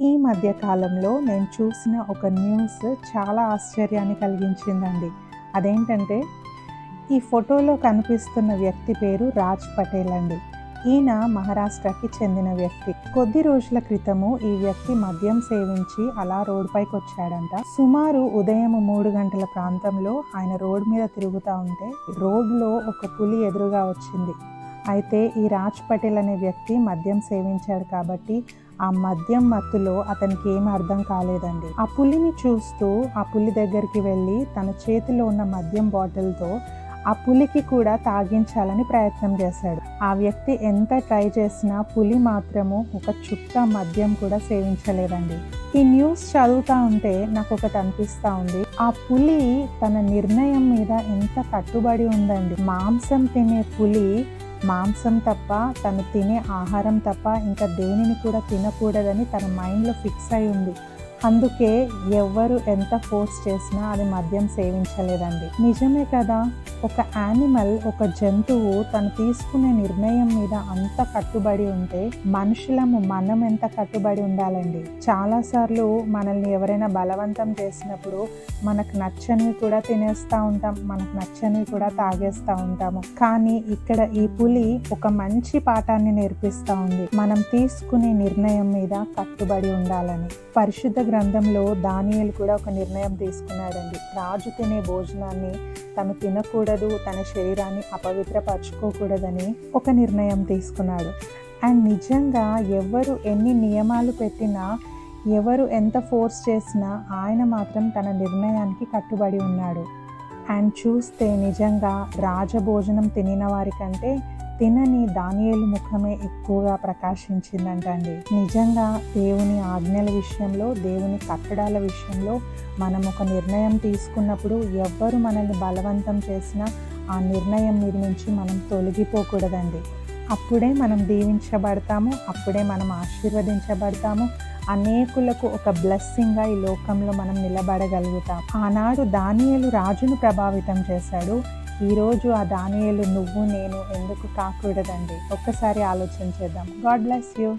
ఈ మధ్య కాలంలో నేను చూసిన ఒక న్యూస్ చాలా ఆశ్చర్యాన్ని కలిగించిందండి. అదేంటంటే ఈ ఫోటోలో కనిపిస్తున్న వ్యక్తి పేరు రాజ్ పటేల్ అండి. ఈయన మహారాష్ట్రకి చెందిన వ్యక్తి. కొద్ది రోజుల క్రితము ఈ వ్యక్తి మద్యం సేవించి అలా రోడ్డుపైకి వచ్చాడంట. సుమారు ఉదయం మూడు గంటల ప్రాంతంలో ఆయన రోడ్ మీద తిరుగుతూ ఉంటే రోడ్లో ఒక పులి ఎదురుగా వచ్చింది. అయితే ఈ రాజ్ పటేల్ అనే వ్యక్తి మద్యం సేవించాడు కాబట్టి ఆ మద్యం మత్తులో అతనికి ఏం అర్థం కాలేదండి. ఆ పులిని చూస్తూ ఆ పులి దగ్గరికి వెళ్ళి తన చేతిలో ఉన్న మద్యం బాటిల్తో ఆ పులికి కూడా తాగించాలని ప్రయత్నం చేశాడు. ఆ వ్యక్తి ఎంత ట్రై చేసినా పులి మాత్రము ఒక చుక్క మద్యం కూడా సేవించలేదండి. ఈ న్యూస్ చదువుతా ఉంటే నాకు ఒకటి అనిపిస్తూ ఉంది. ఆ పులి తన నిర్ణయం మీద ఎంత కట్టుబడి ఉందండి. మాంసం తినే పులి మాంసం తప్ప తను తినే ఆహారం తప్ప ఇంకా దేనిని కూడా తినకూడదని తన మైండ్లో ఫిక్స్ అయి ఉంది అందుకే ఎవరు ఎంత ఫోర్స్ చేసినా అది మద్యం సేవించలేదండి. నిజమే కదా ఒక యానిమల్ ఒక జంతువు తను తీసుకునే నిర్ణయం మీద అంత కట్టుబడి ఉంటే మనుషులము మనం ఎంత కట్టుబడి ఉండాలండి. చాలాసార్లు మనల్ని ఎవరైనా బలవంతం చేసినప్పుడు మనకు నచ్చనివి కూడా తినేస్తూ ఉంటాం మనకు నచ్చనివి కూడా తాగేస్తూ ఉంటాము. కానీ ఇక్కడ ఈ పులి ఒక మంచి పాఠాన్ని నేర్పిస్తూ ఉంది. మనం తీసుకునే నిర్ణయం మీద కట్టుబడి ఉండాలని. పరిశుద్ధ గ్రంథంలో దానియలు కూడా ఒక నిర్ణయం తీసుకున్నాడండి. రాజు తినే భోజనాన్ని తను తినకూడదు తన శరీరాన్ని అపవిత్రపరచుకోకూడదని ఒక నిర్ణయం తీసుకున్నాడు. అండ్ నిజంగా ఎవరు ఎన్ని నియమాలు పెట్టినా ఎవరు ఎంత ఫోర్స్ చేసినా ఆయన మాత్రం తన నిర్ణయానికి కట్టుబడి ఉన్నాడు. అండ్ చూస్తే నిజంగా రాజభోజనం తినిన వారికంటే తినని దానియేలు ముఖమే ఎక్కువగా ప్రకాశించిందంటండి. నిజంగా దేవుని ఆజ్ఞల విషయంలో దేవుని కట్టడాల విషయంలో మనం ఒక నిర్ణయం తీసుకున్నప్పుడు ఎవ్వరు మనల్ని బలవంతం చేసినా ఆ నిర్ణయం మీద నుంచి మనం తొలగిపోకూడదండి. అప్పుడే మనం దీవించబడతాము అప్పుడే మనం ఆశీర్వదించబడతాము. అనేకులకు ఒక బ్లెస్సింగ్గా ఈ లోకంలో మనం నిలబడగలుగుతాం. ఆనాడు దానియలు రాజును ప్రభావితం చేశాడు. ఈరోజు ఆ దానియలు నువ్వు నేను ఎందుకు కాకూడదండి? ఒక్కసారి ఆలోచన చేద్దాం. God bless you.